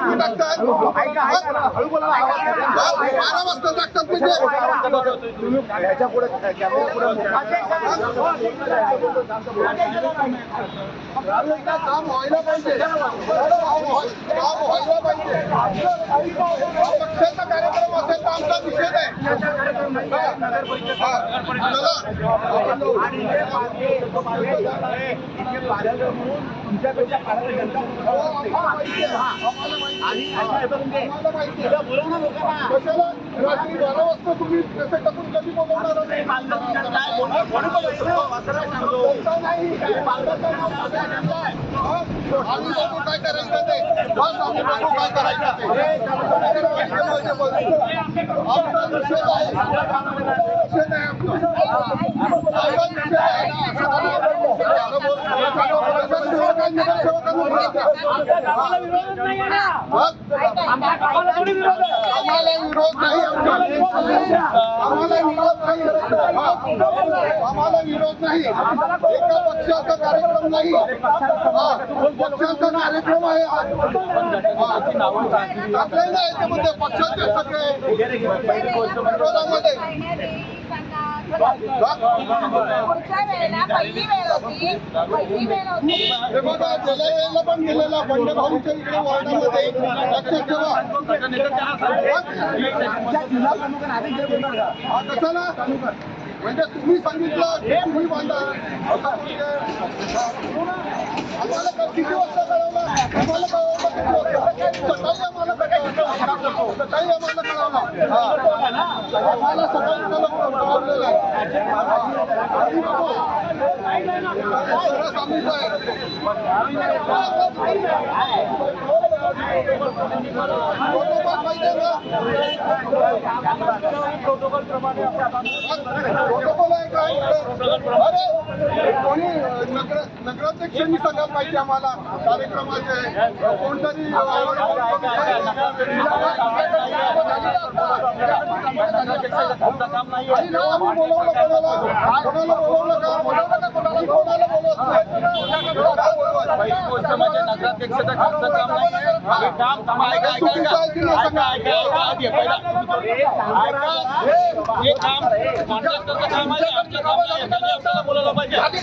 टाकतात बारा वाजता टाकतात म्हणजे काम व्हायला पाहिजे काम व्हायला पाहिजे पक्षाचा कार्यक्रम असेल तर आमचा निषेध आहे हा. रात्री बारा वाजता तुम्ही टाकून कधी बोलवणार नाही काय करायचं ते बस आम्ही बघू काय करायचं ते आमचा निषेध आहे निषेध आहे आमचा आमचा निषेध आहे आम्हाला विरोध नाही आम्हाला विरोध नाही आम्हाला विरोध नाही एका पक्षाचा कार्यक्रम नाही पक्षाचा कार्यक्रम आहे आहे त्यामध्ये पक्षाचे सगळे विरोधामध्ये पुढच्या वेळेला पहिली वेळ होती पहिली वेळ होती हे बघा गेल्या वेळेला पण इकडे वॉर्डामध्ये लक्षात ठेवा हा म्हणजे तुम्ही सांगितलं तुम्ही बांधा असं म्हणजे आम्हाला का- किती वाजता कळवलं आम्हाला कळवलं किती वाजता सकाळी आम्हाला कळवलं सकाळी आम्हाला कळवलं आम्हाला सकाळी कळवलेलं आहे आम्ही आहे. प्रोटोकॉल प्रोटोकॉल आहे काय अरे कोणी नगर नगराध्यक्षांनी सांगायला पाहिजे आम्हाला. कार्यक्रमाचे कोणतरी गोष्ट म्हणजे नगराध्यक्षाचं खालचं काम नाही आहे. हे काम थांबा, ऐका, हे काम कॉन्ट्रॅक्टरचं काम आहे आमचं काम आहे. त्यांनी आपल्याला बोलायला पाहिजे झाली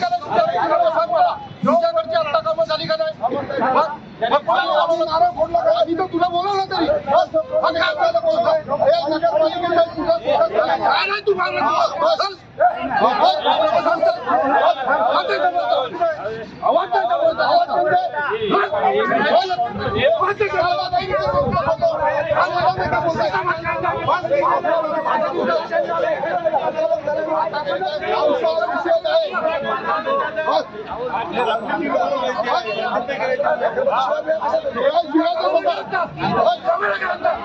का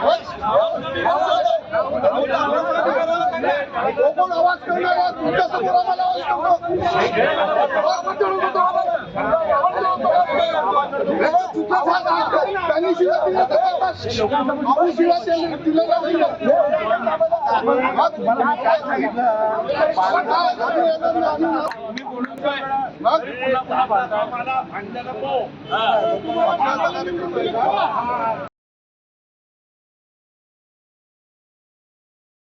What? कोण आवाज करणार? तुमच्यासमोर आम्हाला आवाज करतो. त्यांनी शिवाय दिल्या तर आम्ही शिवाय दिल्या दिलेल्या नाही मग पुन्हा पुन्हा भांडणं नको. मग